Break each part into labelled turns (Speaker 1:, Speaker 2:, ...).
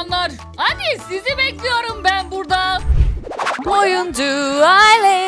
Speaker 1: canlar. Hadi sizi bekliyorum ben burada.
Speaker 2: Oyuncu aile.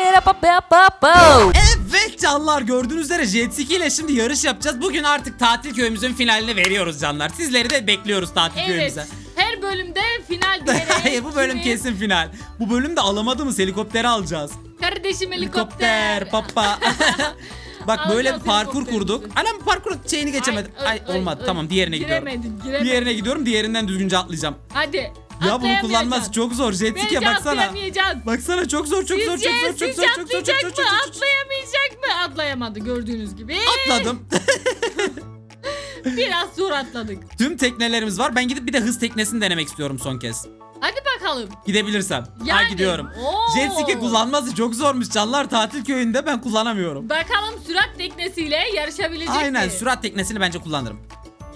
Speaker 3: Evet canlar gördüğünüz üzere Jet Ski ile şimdi yarış yapacağız. Bugün artık tatil köyümüzün finalini veriyoruz canlar. Sizleri de bekliyoruz tatil
Speaker 1: Evet.
Speaker 3: köyümüze.
Speaker 1: Her bölümde final diyerek.
Speaker 3: Hayır bu bölüm
Speaker 1: kimi-
Speaker 3: kesin final. Bu bölümde alamadığımız helikopteri alacağız.
Speaker 1: Kardeşim helikopter.
Speaker 3: Helikopter papa. Bak böyle bir
Speaker 1: Alacağız
Speaker 3: parkur
Speaker 1: helikopterimizi.
Speaker 3: kurduk. Anam parkur şeyini geçemedim. Ay, olmadı. tamam diğerine gidiyorum.
Speaker 1: Giremedin giremedin.
Speaker 3: Diğerine gidiyorum. Diğerinden düzgünce atlayacağım.
Speaker 1: Hadi.
Speaker 3: Ya bunu
Speaker 1: atlayamayacaksın.
Speaker 3: kullanması çok zor. Jet ski'ye
Speaker 1: Bence
Speaker 3: baksana.
Speaker 1: atlayamayacaksın.
Speaker 3: Baksana çok zor çok zor
Speaker 1: Sizce,
Speaker 3: çok zor çok zor çok zor çok
Speaker 1: atlayacak
Speaker 3: zor
Speaker 1: mı?
Speaker 3: çok zor.
Speaker 1: Atlayamayacak mı? Atlayamadı gördüğünüz gibi.
Speaker 3: Atladım.
Speaker 1: Biraz zor atladık.
Speaker 3: Tüm teknelerimiz var. Ben gidip bir de hız teknesini denemek istiyorum son kez.
Speaker 1: Hadi bakalım.
Speaker 3: Gidebilirsem. Ha
Speaker 1: Yani,
Speaker 3: gidiyorum.
Speaker 1: oo.
Speaker 3: Jet ski kullanması çok zormuş canlar. Tatil köyünde ben kullanamıyorum.
Speaker 1: Bakalım sürat teknesiyle yarışabilecek
Speaker 3: Aynen
Speaker 1: mi?
Speaker 3: sürat teknesini bence kullanırım.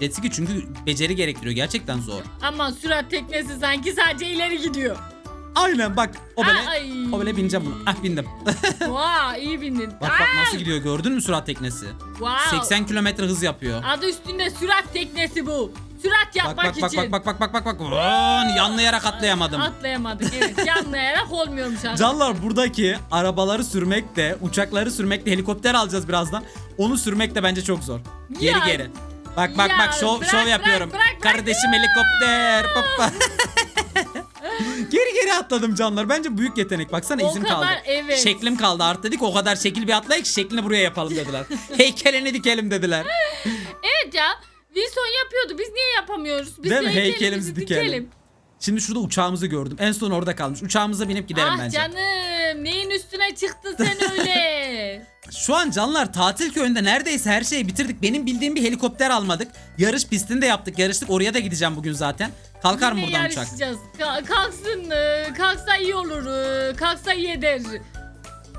Speaker 3: Jet ski çünkü beceri gerektiriyor. Gerçekten zor.
Speaker 1: Ama sürat teknesi sanki sadece ileri gidiyor.
Speaker 3: Aynen bak. O böyle,
Speaker 1: Ay.
Speaker 3: o böyle bineceğim bunu. Ah bindim.
Speaker 1: Vay iyi bindin.
Speaker 3: bak bak nasıl gidiyor gördün mü sürat teknesi?
Speaker 1: Wow.
Speaker 3: 80 kilometre hız yapıyor.
Speaker 1: Adı üstünde sürat teknesi bu. Sürat
Speaker 3: Bak
Speaker 1: yapmak
Speaker 3: bak bak
Speaker 1: için.
Speaker 3: bak bak bak bak bak bak. Vaan, yanlayarak atlayamadım.
Speaker 1: Atlayamadık evet. Yanlayarak olmuyormuş arkadaşlar.
Speaker 3: Canlar buradaki arabaları sürmek de, uçakları sürmek de, helikopter alacağız birazdan. Onu sürmek de bence çok zor. Geri
Speaker 1: Ya-
Speaker 3: geri. Bak bak
Speaker 1: Ya
Speaker 3: bak şov,
Speaker 1: bırak,
Speaker 3: şov
Speaker 1: bırak,
Speaker 3: yapıyorum.
Speaker 1: bırak, bırak.
Speaker 3: Kardeşim helikopter. Papa. geri geri atladım canlar. Bence büyük yetenek. Baksana
Speaker 1: O
Speaker 3: izim
Speaker 1: kadar,
Speaker 3: kaldı.
Speaker 1: evet.
Speaker 3: Şeklim kaldı art dedik. O kadar şekil bir atlayık şeklini buraya yapalım dediler. Heykelini dikelim dediler.
Speaker 1: Wilson yapıyordu. Biz niye yapamıyoruz? Biz
Speaker 3: Değil mi? Heykelimizi dikelim. Şimdi şurada uçağımızı gördüm. En son orada kalmış. Uçağımıza binip gidelim
Speaker 1: ah
Speaker 3: bence.
Speaker 1: canım. Neyin üstüne çıktın sen öyle?
Speaker 3: Şu an canlar tatil köyünde neredeyse her şeyi bitirdik. Benim bildiğim bir helikopter almadık. Yarış pistini de yaptık. Yarıştık. Oraya da gideceğim bugün zaten. Kalkar mı
Speaker 1: Yine
Speaker 3: buradan uçak?
Speaker 1: yarışacağız. Ka- kalksın. e, Kalksa iyi olur. e, Kalksa iyi eder.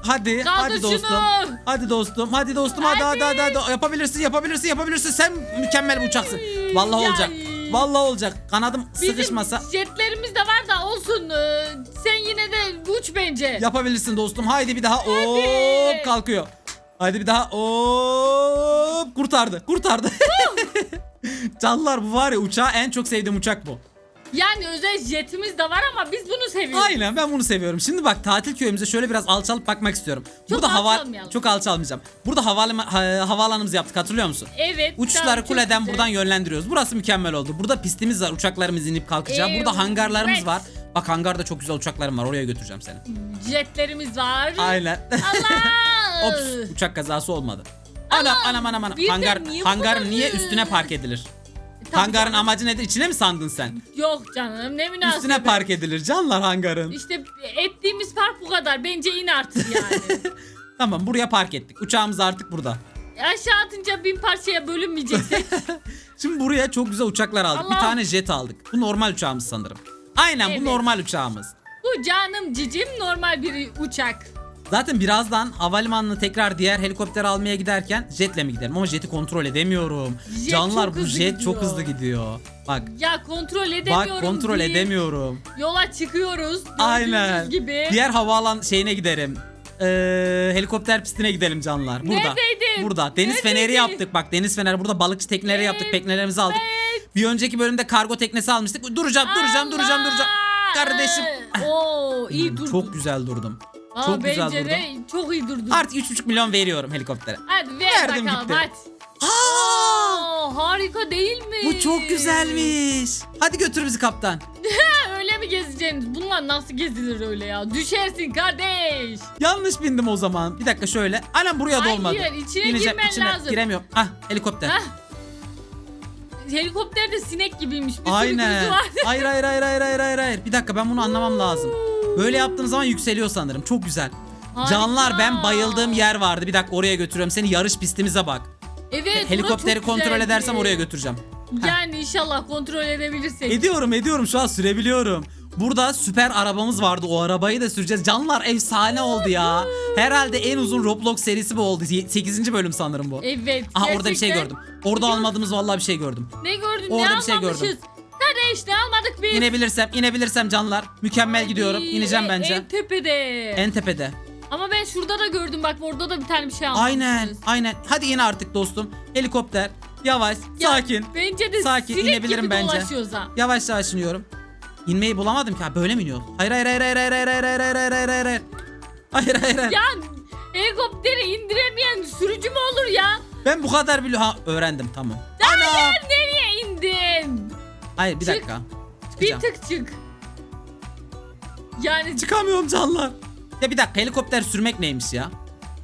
Speaker 3: Hadi,
Speaker 1: Kaldır
Speaker 3: hadi dostum.
Speaker 1: şunu.
Speaker 3: Hadi dostum, hadi dostum, hadi hadi hadi, hadi. Yapabilirsin, yapabilirsin, yapabilirsin. Sen mükemmel bir uçaksın. Vallahi
Speaker 1: ay.
Speaker 3: olacak. Vallahi olacak. Kanadım
Speaker 1: Bizim
Speaker 3: sıkışmasa
Speaker 1: jetlerimiz de var da olsun. e, Sen yine de uç bence.
Speaker 3: yapabilirsin dostum. Haydi bir daha. Hop kalkıyor. Haydi bir daha. Hop kurtardı. Kurtardı. Canlar bu var ya uçağı en çok sevdiğim uçak bu.
Speaker 1: Yani özel jetimiz de var ama biz bunu seviyoruz.
Speaker 3: Aynen ben bunu seviyorum. Şimdi bak tatil köyümüze şöyle biraz alçalıp bakmak istiyorum.
Speaker 1: Çok
Speaker 3: Burada hava
Speaker 1: alçalmayalım.
Speaker 3: çok alçalmayacağım. Burada havaalanı ha- havaalanımızı yaptık hatırlıyor musun?
Speaker 1: Evet.
Speaker 3: Uçuşları
Speaker 1: tamam, çok
Speaker 3: kuleden
Speaker 1: güzel.
Speaker 3: buradan yönlendiriyoruz. Burası mükemmel oldu. Burada pistimiz var. Uçaklarımız inip kalkacak. Burada hangarlarımız
Speaker 1: Evet.
Speaker 3: var. Bak hangarda çok güzel uçaklarım var. Oraya götüreceğim seni.
Speaker 1: Jetlerimiz var.
Speaker 3: Aynen.
Speaker 1: Allah.
Speaker 3: Ops uçak kazası olmadı. Anam anam anam anam.
Speaker 1: birden
Speaker 3: Hangar
Speaker 1: niye bu
Speaker 3: hangar
Speaker 1: kadar-
Speaker 3: niye üstüne park edilir?
Speaker 1: Tabii
Speaker 3: Hangarın
Speaker 1: canım.
Speaker 3: amacı nedir? İçine mi sandın sen?
Speaker 1: Yok canım ne münasebet.
Speaker 3: Üstüne park edilir. Canlar hangarın.
Speaker 1: İşte ettiğimiz fark bu kadar. Bence in artık yani.
Speaker 3: Tamam buraya park ettik. Uçağımız artık burada.
Speaker 1: Aşağı atınca bin parçaya bölünmeyeceksek.
Speaker 3: Şimdi buraya çok güzel uçaklar aldık. Bir
Speaker 1: Allah.
Speaker 3: tane jet aldık. Bu normal uçağımız sanırım. Aynen
Speaker 1: Evet.
Speaker 3: bu normal uçağımız.
Speaker 1: bu canım cicim normal bir uçak.
Speaker 3: Zaten birazdan havalimanına tekrar diğer helikopter almaya giderken jetle mi giderim? Ama jeti kontrol edemiyorum.
Speaker 1: Jet
Speaker 3: Canlar
Speaker 1: çok
Speaker 3: bu
Speaker 1: hızlı
Speaker 3: jet çok
Speaker 1: gidiyor.
Speaker 3: hızlı gidiyor. Bak
Speaker 1: Ya kontrol edemiyorum.
Speaker 3: bak kontrol
Speaker 1: değil.
Speaker 3: edemiyorum.
Speaker 1: Yola çıkıyoruz.
Speaker 3: Aynen.
Speaker 1: gibi.
Speaker 3: Diğer havaalan şeyine giderim. Ee, helikopter pistine gidelim canlar. Burada.
Speaker 1: Neredeydin?
Speaker 3: Burada. Deniz feneri
Speaker 1: Neredeydin?
Speaker 3: yaptık. Bak deniz feneri. Burada balıkçı tekneleri yaptık. Teknelerimizi aldık. Bir önceki bölümde kargo teknesi almıştık. Duracağım, duracağım, duracağım, duracağım. Kardeşim.
Speaker 1: Oo iyi durdun.
Speaker 3: Çok güzel durdum.
Speaker 1: Aa,
Speaker 3: çok güzel
Speaker 1: bence
Speaker 3: durdum.
Speaker 1: de çok iyi durdun.
Speaker 3: Artık 3,5 milyon veriyorum helikoptere.
Speaker 1: Hadi ver
Speaker 3: Verdim
Speaker 1: bakalım
Speaker 3: gitti.
Speaker 1: hadi.
Speaker 3: Aa!
Speaker 1: Aa, harika değil mi?
Speaker 3: Bu çok güzelmiş. Hadi götür bizi kaptan.
Speaker 1: Öyle mi gezeceksiniz? Bunlar nasıl gezilir öyle ya? Düşersin kardeş.
Speaker 3: Yanlış bindim o zaman. Bir dakika şöyle. Anam buraya da
Speaker 1: Hayır,
Speaker 3: olmadı.
Speaker 1: içine girmen lazım.
Speaker 3: Giremiyorum. Ah helikopter.
Speaker 1: Hah. Helikopter de sinek gibiymiş. Bir sürü
Speaker 3: Aynen.
Speaker 1: var.
Speaker 3: hayır hayır hayır hayır hayır hayır. Bir dakika ben bunu anlamam lazım. Böyle yaptığım zaman yükseliyor sanırım. Çok güzel.
Speaker 1: Harika.
Speaker 3: Canlar ben bayıldığım yer vardı. Bir dakika oraya götürüyorum seni. Yarış pistimize bak.
Speaker 1: Evet.
Speaker 3: Helikopteri kontrol
Speaker 1: güzeldi.
Speaker 3: edersem oraya götüreceğim.
Speaker 1: Yani inşallah kontrol edebilirsek.
Speaker 3: Ediyorum ediyorum şu an sürebiliyorum. Burada süper arabamız vardı. O arabayı da süreceğiz. Canlar efsane oldu ya. Herhalde en uzun Roblox serisi bu oldu. 8. bölüm sanırım bu.
Speaker 1: evet.
Speaker 3: Aha orada bir şey gördüm. Orada almadığımız vallahi bir şey gördüm.
Speaker 1: Ne gördün?
Speaker 3: Orada
Speaker 1: ne
Speaker 3: bir şey gördüm.
Speaker 1: Kardeş ne almadık biz?
Speaker 3: İnebilirsem, inebilirsem canlar. Mükemmel gidiyorum. İneceğim
Speaker 1: en-
Speaker 3: bence.
Speaker 1: En tepede.
Speaker 3: En tepede.
Speaker 1: Ama ben şurada da gördüm bak orada da bir tane bir şey almışız.
Speaker 3: Aynen, aynen. Hadi in artık dostum. Helikopter. Yavaş,
Speaker 1: Ya,
Speaker 3: sakin.
Speaker 1: Bence de
Speaker 3: Sakin,
Speaker 1: sinek
Speaker 3: inebilirim
Speaker 1: gibi
Speaker 3: bence.
Speaker 1: dolaşıyoruz ha.
Speaker 3: Yavaş yavaş iniyorum. İnmeyi bulamadım ki. Ha, böyle mi iniyor? Hayır hayır hayır hayır hayır hayır hayır hayır hayır hayır hayır hayır. Hayır hayır hayır.
Speaker 1: Ya helikopteri indiremeyen sürücü mü olur ya?
Speaker 3: Ben bu kadar biliyorum. Ha öğrendim tamam. Ana.
Speaker 1: Nereye indin?
Speaker 3: Hayır bir
Speaker 1: Çık.
Speaker 3: dakika.
Speaker 1: Bir
Speaker 3: Çıkacağım.
Speaker 1: tık çık. Yani
Speaker 3: Çıkamıyorum canlar. Ya bir dakika helikopter sürmek neymiş ya?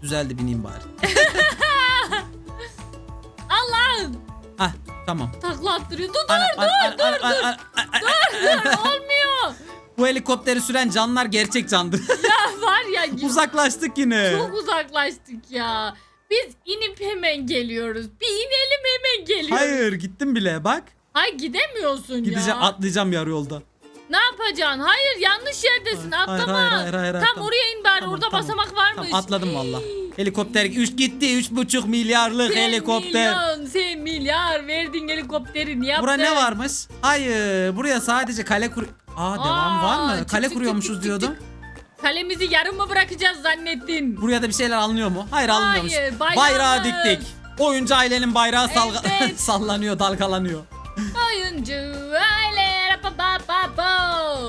Speaker 3: Düzeldi bineyim bari.
Speaker 1: Allah'ım
Speaker 3: Hah tamam.
Speaker 1: takla attırıyor. Dur dur
Speaker 3: Ana,
Speaker 1: dur
Speaker 3: ana,
Speaker 1: dur
Speaker 3: ana,
Speaker 1: dur.
Speaker 3: ana, ana, ana, ana.
Speaker 1: dur olmuyor.
Speaker 3: Bu helikopteri süren canlar gerçek candır.
Speaker 1: Ya var ya
Speaker 3: Uzaklaştık yine.
Speaker 1: çok uzaklaştık ya. Biz inip hemen geliyoruz. Bir inelim hemen geliyoruz.
Speaker 3: Hayır gittim bile bak.
Speaker 1: Hayır gidemiyorsun
Speaker 3: Gideceğim
Speaker 1: ya.
Speaker 3: atlayacağım yarı yolda.
Speaker 1: Ne yapacaksın? Hayır yanlış yerdesin.
Speaker 3: Hayır, hayır,
Speaker 1: Atlama.
Speaker 3: hayır, hayır, hayır,
Speaker 1: Tam
Speaker 3: tamam.
Speaker 1: oraya in bari.
Speaker 3: Tamam,
Speaker 1: Orada
Speaker 3: tamam.
Speaker 1: basamak varmış.
Speaker 3: Tamam, atladım valla. Helikopter 3 gitti 3,5 milyarlık
Speaker 1: Sen
Speaker 3: helikopter.
Speaker 1: milyon, sen milyar verdin helikopterin yaptın.
Speaker 3: Bura ne varmış? Hayır buraya sadece kale kur... Aa devam var mı?
Speaker 1: çık,
Speaker 3: kale
Speaker 1: çık, çık,
Speaker 3: kuruyormuşuz
Speaker 1: çık,
Speaker 3: diyordum.
Speaker 1: Kalemizi yarım mı bırakacağız zannettin?
Speaker 3: Buraya da bir şeyler alınıyor mu? Hayır alınmıyormuş.
Speaker 1: Hayır.
Speaker 3: Bayrağı diktik. Oyuncu ailenin bayrağı salga-
Speaker 1: Evet.
Speaker 3: sallanıyor, dalgalanıyor.
Speaker 1: Oyuncu aile.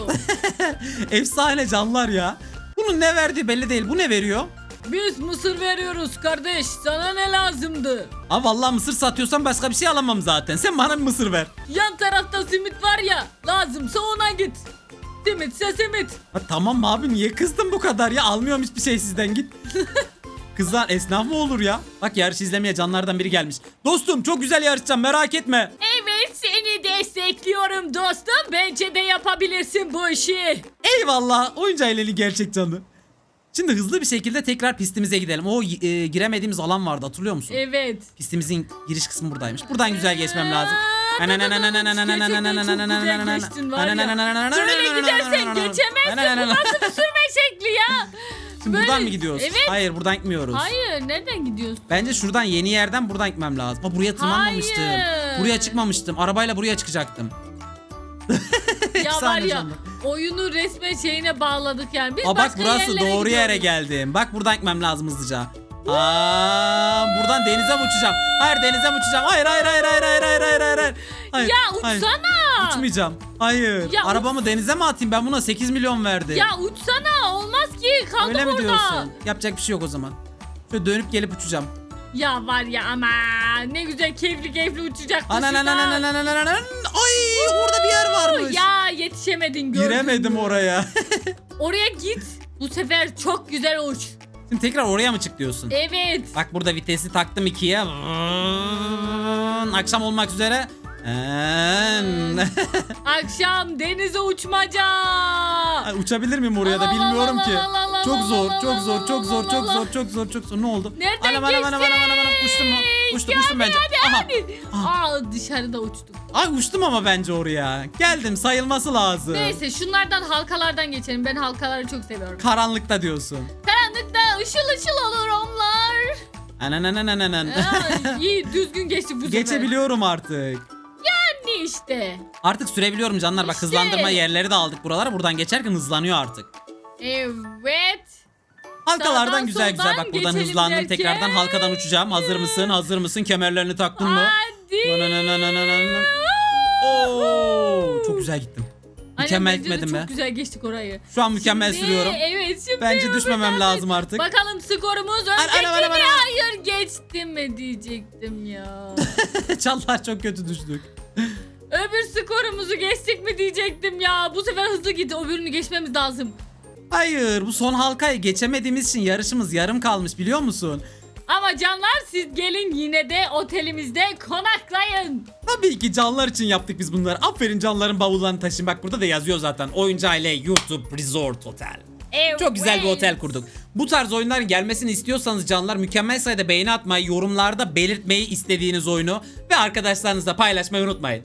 Speaker 3: Efsane canlar ya. Bunun ne verdiği belli değil. Bu ne veriyor?
Speaker 1: Biz mısır veriyoruz kardeş. Sana ne lazımdı?
Speaker 3: Aa vallahi mısır satıyorsan başka bir şey alamam zaten. Sen bana bir mısır ver.
Speaker 1: Yan tarafta simit var ya. Lazımsa ona git. Simitse simit.
Speaker 3: Ha, tamam abi niye kızdın bu kadar ya? Almıyorum hiçbir şey sizden git. Kızlar esnaf mı olur ya? Bak yarış izlemeye canlardan biri gelmiş. Dostum çok güzel yarışacağım merak etme.
Speaker 1: Destekliyorum dostum. Bence de yapabilirsin bu işi.
Speaker 3: Eyvallah oyuncu aileli gerçek canı. Şimdi hızlı bir şekilde tekrar pistimize gidelim. O e, giremediğimiz alan vardı hatırlıyor musun?
Speaker 1: Evet.
Speaker 3: Pistimizin giriş kısmı buradaymış. Buradan güzel geçmem lazım.
Speaker 1: Gerçekten çok güzel geçtin var ya. Böyle gidersen geçemezsin. Bu nasıl bir sürme şekli ya?
Speaker 3: Şimdi
Speaker 1: Böyle-
Speaker 3: buradan mı gidiyoruz?
Speaker 1: Evet.
Speaker 3: Hayır buradan gitmiyoruz.
Speaker 1: Hayır nereden gidiyorsun?
Speaker 3: Bence şuradan yeni yerden buradan gitmem lazım. Ha buraya tırmanmamıştım.
Speaker 1: Hayır.
Speaker 3: Buraya çıkmamıştım. Arabayla buraya çıkacaktım.
Speaker 1: Ya var
Speaker 3: Efsane
Speaker 1: ya
Speaker 3: canlı.
Speaker 1: oyunu resmen şeyine bağladık yani. Biz
Speaker 3: Aa bak
Speaker 1: başka
Speaker 3: burası
Speaker 1: yerlere
Speaker 3: doğru yere
Speaker 1: gidiyoruz.
Speaker 3: geldim. Bak buradan gitmem lazım hızlıca. Aa, buradan denize mi uçacağım? Hayır denize mi uçacağım? Hayır hayır hayır hayır hayır hayır hayır hayır. hayır.
Speaker 1: Ya
Speaker 3: hayır.
Speaker 1: uçsana.
Speaker 3: Uçmayacağım. Hayır.
Speaker 1: Ya
Speaker 3: Arabamı denize mi atayım? Ben buna 8 milyon verdim.
Speaker 1: Ya uçsana olmaz ki kaldık
Speaker 3: Öyle mi
Speaker 1: orada.
Speaker 3: diyorsun? Yapacak bir şey yok o zaman. Şöyle dönüp gelip uçacağım.
Speaker 1: Ya var ya ama ne güzel keyifli keyifli uçacaktık.
Speaker 3: Ananananananananan. Ay orada bir yer varmış.
Speaker 1: Ya yetişemedin gördün
Speaker 3: Giremedim
Speaker 1: mü?
Speaker 3: oraya.
Speaker 1: Oraya git. Bu sefer çok güzel uç.
Speaker 3: Şimdi tekrar oraya mı çık diyorsun?
Speaker 1: Evet.
Speaker 3: Bak burada vitesi taktım ikiye. Akşam olmak üzere.
Speaker 1: Akşam denize uçmaca.
Speaker 3: Ay, Uçabilir miyim oraya da
Speaker 1: la
Speaker 3: bilmiyorum ki.
Speaker 1: la la la
Speaker 3: Çok zor, çok zor, çok zor, çok zor, çok zor, çok zor. Ne oldu?
Speaker 1: Nereden
Speaker 3: Anam anam anam anam anam anam. Uçtum mu? Uçtum, uçtum bence. Aha. Aha.
Speaker 1: Aa dışarıda uçtum.
Speaker 3: Ay uçtum ama bence oraya. Geldim sayılması lazım.
Speaker 1: Neyse şunlardan halkalardan geçelim. Ben halkaları çok seviyorum.
Speaker 3: Karanlıkta diyorsun.
Speaker 1: Karanlıkta ışıl ışıl olur onlar.
Speaker 3: Ananananananan.
Speaker 1: Aa, iyi düzgün geçti bu sefer.
Speaker 3: Geçebiliyorum artık.
Speaker 1: Ne işte.
Speaker 3: Artık sürebiliyorum canlar. Bak
Speaker 1: İşte.
Speaker 3: hızlandırma yerleri de aldık buralara. Buradan geçerken hızlanıyor artık.
Speaker 1: Evet.
Speaker 3: Halkalardan
Speaker 1: Sağdan,
Speaker 3: güzel güzel.
Speaker 1: soldan
Speaker 3: Bak buradan
Speaker 1: geçelim
Speaker 3: hızlandım.
Speaker 1: derken.
Speaker 3: Tekrardan halkadan uçacağım. Hazır mısın? Hazır mısın? Kemerlerini taktın mı?
Speaker 1: Hadi.
Speaker 3: Nananananananan. Oo, çok güzel gittim.
Speaker 1: Aynen,
Speaker 3: Mükemmel
Speaker 1: bence de
Speaker 3: gitmedim
Speaker 1: Çok güzel geçtik orayı.
Speaker 3: Şu an mükemmel
Speaker 1: Şimdi,
Speaker 3: sürüyorum.
Speaker 1: Evet şimdi.
Speaker 3: Bence düşmemem lazım artık.
Speaker 1: Bakalım skorumuz önceki
Speaker 3: ana, ana,
Speaker 1: mi?
Speaker 3: ana.
Speaker 1: Hayır geçti mi diyecektim ya.
Speaker 3: Çallar çok kötü düştük.
Speaker 1: Öbür skorumuzu geçtik mi diyecektim ya. Bu sefer hızlı git. Öbürünü geçmemiz lazım.
Speaker 3: Hayır bu son halkayı geçemediğimiz için yarışımız yarım kalmış biliyor musun?
Speaker 1: Ama canlar siz gelin yine de otelimizde konaklayın.
Speaker 3: Tabii ki canlar için yaptık biz bunları. Aferin canların bavullarını taşıyın. Bak burada da yazıyor zaten. Oyuncu aile YouTube Resort Otel.
Speaker 1: Evet.
Speaker 3: Çok güzel bir otel kurduk. Bu tarz oyunların gelmesini istiyorsanız canlar mükemmel sayıda beğeni atmayı, yorumlarda belirtmeyi istediğiniz oyunu ve arkadaşlarınızla paylaşmayı unutmayın.